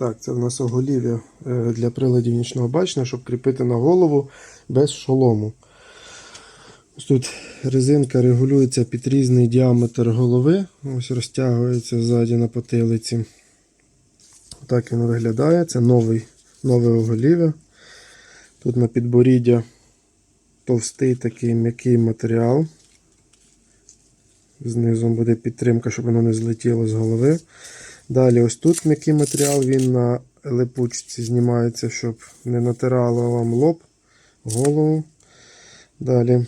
Так, це в нас оголів'я е, для приладів нічного бачення, щоб кріпити на голову без шолому. Ось тут резинка регулюється під різний діаметр голови. Ось розтягується ззаді на потилиці. Так він виглядає. Це новий, нове оголів'я. Тут на підборіддя товстий такий м'який матеріал. Знизу буде підтримка, щоб воно не злетіло з голови. Далі, ось тут м'який матеріал, він на липучці знімається, щоб не натирало вам лоб, голову. Далі.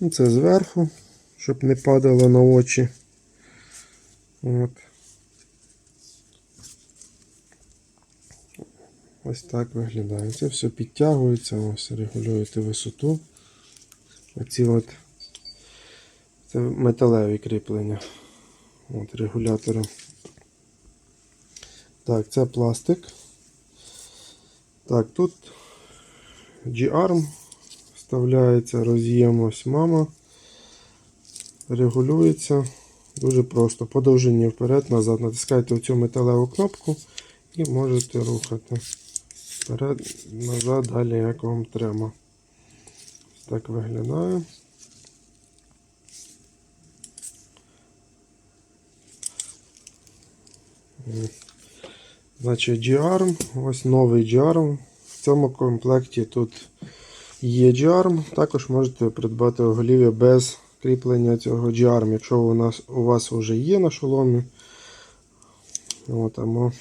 Ну, це зверху, щоб не падало на очі. От. Ось так виглядає. Це все підтягується, ось регулюєте висоту. Оці от це металеві кріплення. От регулятори. Так, це пластик. Так, тут G-Arm вставляється роз'єм ось мама. Регулюється дуже просто. По довжині вперед-назад. Натискаєте цю металеву кнопку і можете рухати. Вперед, назад, далі як вам треба. Ось так виглядає. Значить, G-Arm, ось новий G-Arm. В цьому комплекті тут є G-Arm. Також можете придбати оголів'я без кріплення цього G-Arm, якщо у, нас, у вас вже є на шоломі. От, або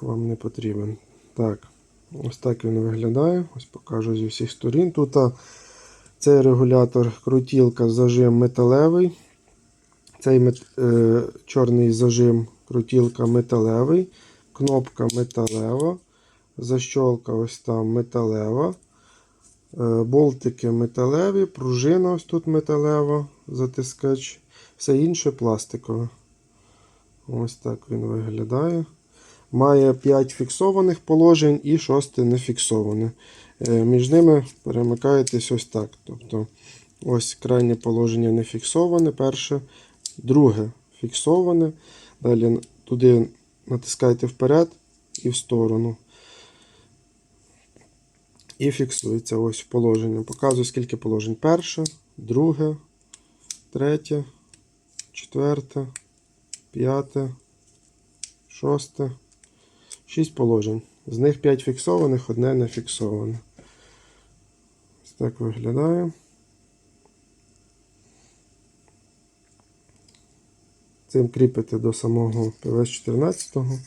вам не потрібен. Так, ось так він виглядає. Ось покажу зі всіх сторін. Тут цей регулятор крутілка зажим металевий. Цей мет, е, чорний зажим крутілка металевий, кнопка металева, защолка ось там металева, е, болтики металеві, пружина ось тут металева, затискач, все інше пластикове. Ось так він виглядає. Має 5 фіксованих положень і 6 нефіксоване. Е, Між ними перемикаєтесь ось так. Тобто ось крайнє положення не фіксоване, перше, друге фіксоване. Далі туди натискаєте вперед і в сторону. І фіксується ось положення. Показую, скільки положень. Перше, друге, третє, четверте, п'яте, шосте. Шість положень. З них 5 фіксованих, одне не фіксоване. Ось так виглядає. Цим кріпите до самого ПВС-14.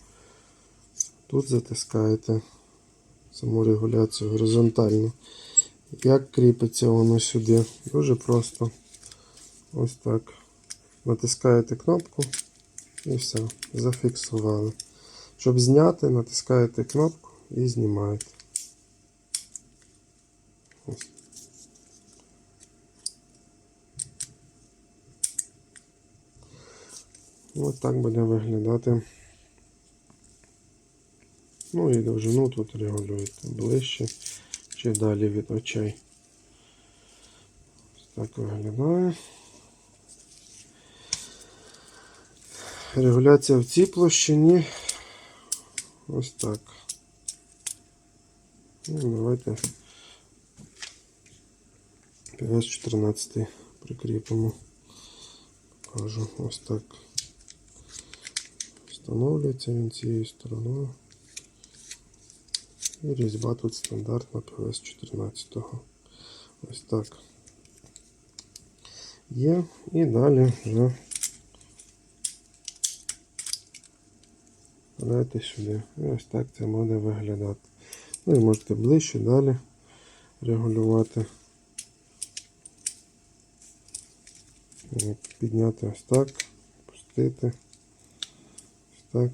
Тут затискаєте саму регуляцію горизонтально. Як кріпиться воно сюди? Дуже просто. Ось так. Натискаєте кнопку і все, зафіксували. Щоб зняти, натискаєте кнопку і знімаєте. Ось. Ось так буде виглядати. Ну і довжину тут регулюєте ближче чи далі від очей. Ось так виглядає. Регуляція в цій площині. Ось так. Ну, давайте ps 14 прикріпимо. Покажу ось так. Встановлюється він цією стороною. І різьба тут стандартна ps 14 Ось так. Є. І далі вже Давайте сюди. І ось так це буде виглядати. Ну і можете ближче далі регулювати. Підняти ось так, пустити. Так.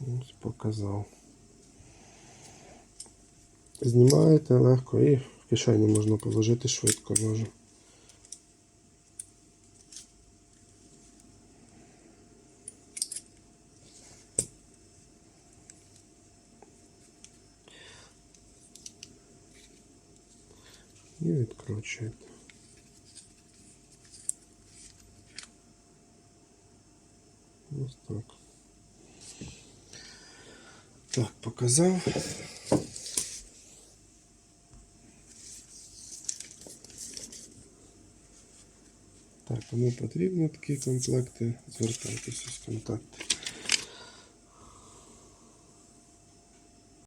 Ось показав. Знімаєте легко і в кишені можна положити швидко може. І відкручуєте. Ось так. Так, показав. Так, кому потрібні такі комплекти, звертайтеся з контактами.